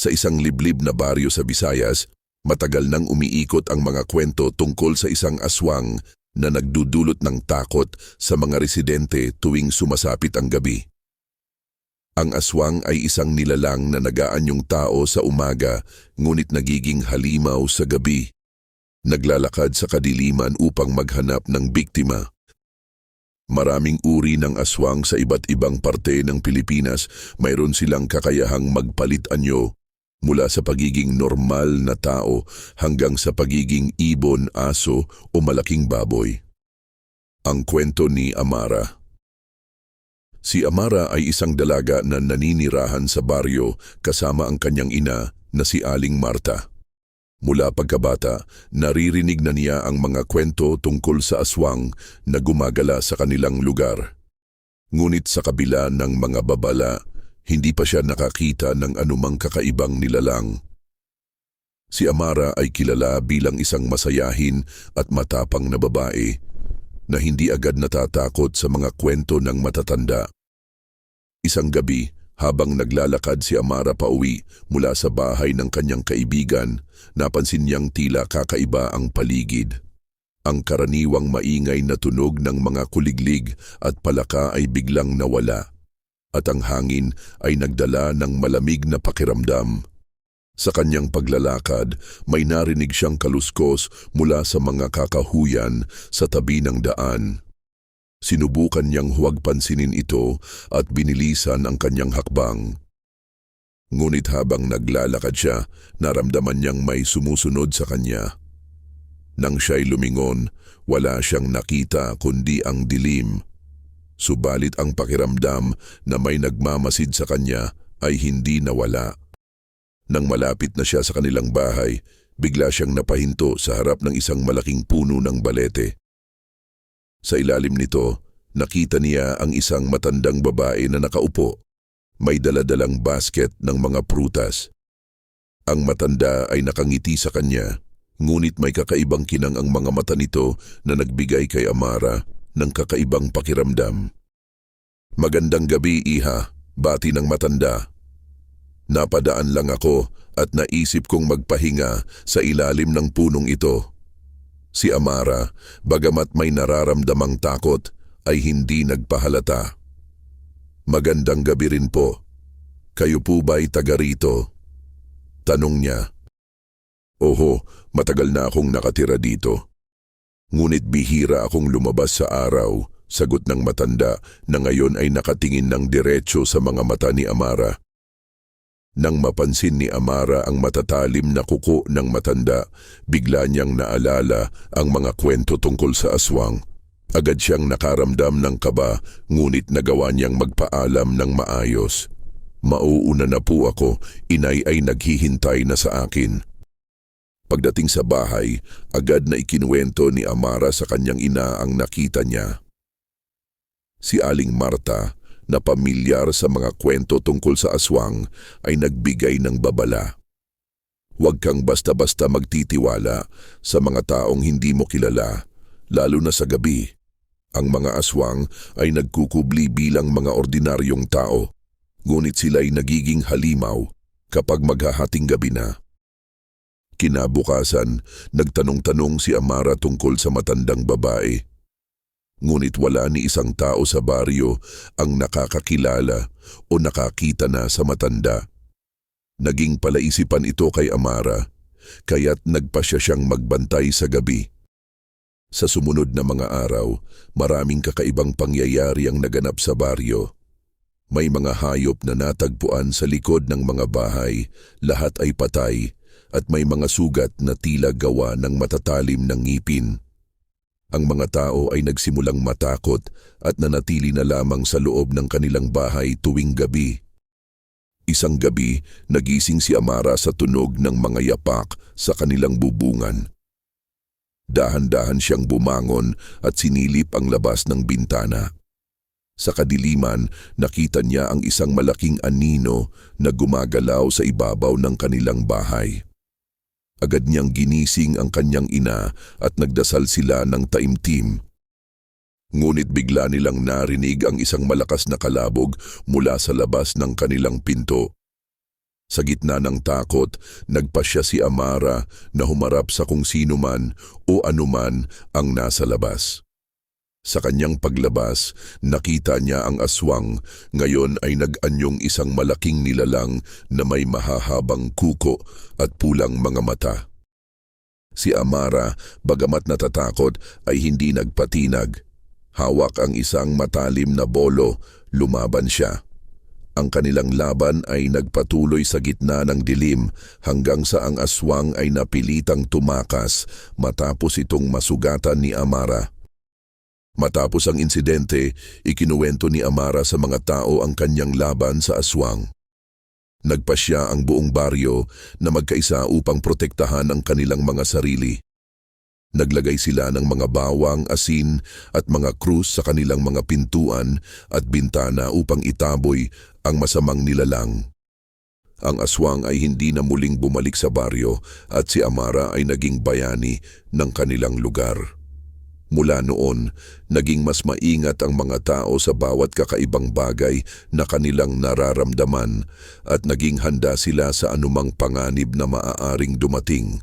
Sa isang liblib na baryo sa Visayas, matagal nang umiikot ang mga kwento tungkol sa isang aswang na nagdudulot ng takot sa mga residente tuwing sumasapit ang gabi. Ang aswang ay isang nilalang na nagaanyong tao sa umaga ngunit nagiging halimaw sa gabi. Naglalakad sa kadiliman upang maghanap ng biktima. Maraming uri ng aswang sa iba't ibang parte ng Pilipinas, mayroon silang kakayahang magpalit anyo mula sa pagiging normal na tao hanggang sa pagiging ibon, aso o malaking baboy. Ang kwento ni Amara Si Amara ay isang dalaga na naninirahan sa baryo kasama ang kanyang ina na si Aling Marta. Mula pagkabata, naririnig na niya ang mga kwento tungkol sa aswang na gumagala sa kanilang lugar. Ngunit sa kabila ng mga babala, hindi pa siya nakakita ng anumang kakaibang nilalang. Si Amara ay kilala bilang isang masayahin at matapang na babae na hindi agad natatakot sa mga kwento ng matatanda. Isang gabi, habang naglalakad si Amara pauwi mula sa bahay ng kanyang kaibigan, napansin niyang tila kakaiba ang paligid. Ang karaniwang maingay na tunog ng mga kuliglig at palaka ay biglang nawala at ang hangin ay nagdala ng malamig na pakiramdam. Sa kanyang paglalakad, may narinig siyang kaluskos mula sa mga kakahuyan sa tabi ng daan. Sinubukan niyang huwag pansinin ito at binilisan ang kanyang hakbang. Ngunit habang naglalakad siya, naramdaman niyang may sumusunod sa kanya. Nang siya'y lumingon, wala siyang nakita kundi ang dilim. Subalit ang pakiramdam na may nagmamasid sa kanya ay hindi nawala. Nang malapit na siya sa kanilang bahay, bigla siyang napahinto sa harap ng isang malaking puno ng balete. Sa ilalim nito, nakita niya ang isang matandang babae na nakaupo. May daladalang basket ng mga prutas. Ang matanda ay nakangiti sa kanya, ngunit may kakaibang kinang ang mga mata nito na nagbigay kay Amara ng kakaibang pakiramdam. Magandang gabi, Iha, bati ng matanda. Napadaan lang ako at naisip kong magpahinga sa ilalim ng punong ito. Si Amara, bagamat may nararamdamang takot, ay hindi nagpahalata. Magandang gabi rin po. Kayo po ba'y taga rito? Tanong niya. Oho, matagal na akong nakatira dito. Ngunit bihira akong lumabas sa araw, sagot ng matanda na ngayon ay nakatingin ng diretso sa mga mata ni Amara. Nang mapansin ni Amara ang matatalim na kuko ng matanda, bigla niyang naalala ang mga kwento tungkol sa aswang. Agad siyang nakaramdam ng kaba, ngunit nagawa niyang magpaalam ng maayos. Mauuna na po ako, inay ay naghihintay na sa akin. Pagdating sa bahay, agad na ikinuwento ni Amara sa kanyang ina ang nakita niya. Si Aling Marta, na pamilyar sa mga kwento tungkol sa aswang, ay nagbigay ng babala. Huwag kang basta-basta magtitiwala sa mga taong hindi mo kilala, lalo na sa gabi. Ang mga aswang ay nagkukubli bilang mga ordinaryong tao, ngunit sila'y nagiging halimaw kapag maghahating gabi na. Kinabukasan, nagtanong-tanong si Amara tungkol sa matandang babae. Ngunit wala ni isang tao sa baryo ang nakakakilala o nakakita na sa matanda. Naging palaisipan ito kay Amara, kaya't nagpasya siyang magbantay sa gabi. Sa sumunod na mga araw, maraming kakaibang pangyayari ang naganap sa baryo. May mga hayop na natagpuan sa likod ng mga bahay, lahat ay patay, at may mga sugat na tila gawa ng matatalim ng ngipin. Ang mga tao ay nagsimulang matakot at nanatili na lamang sa loob ng kanilang bahay tuwing gabi. Isang gabi, nagising si Amara sa tunog ng mga yapak sa kanilang bubungan. Dahan-dahan siyang bumangon at sinilip ang labas ng bintana. Sa kadiliman, nakita niya ang isang malaking anino na gumagalaw sa ibabaw ng kanilang bahay. Agad niyang ginising ang kanyang ina at nagdasal sila ng taimtim. Ngunit bigla nilang narinig ang isang malakas na kalabog mula sa labas ng kanilang pinto. Sa gitna ng takot, nagpasya si Amara na humarap sa kung sino man o anuman ang nasa labas. Sa kanyang paglabas, nakita niya ang aswang, ngayon ay nag-anyong isang malaking nilalang na may mahahabang kuko at pulang mga mata. Si Amara, bagamat natatakot, ay hindi nagpatinag. Hawak ang isang matalim na bolo, lumaban siya. Ang kanilang laban ay nagpatuloy sa gitna ng dilim hanggang sa ang aswang ay napilitang tumakas matapos itong masugatan ni Amara. Matapos ang insidente, ikinuwento ni Amara sa mga tao ang kanyang laban sa aswang. Nagpasya ang buong baryo na magkaisa upang protektahan ang kanilang mga sarili. Naglagay sila ng mga bawang, asin at mga krus sa kanilang mga pintuan at bintana upang itaboy ang masamang nilalang. Ang aswang ay hindi na muling bumalik sa baryo at si Amara ay naging bayani ng kanilang lugar. Mula noon, naging mas maingat ang mga tao sa bawat kakaibang bagay na kanilang nararamdaman at naging handa sila sa anumang panganib na maaaring dumating.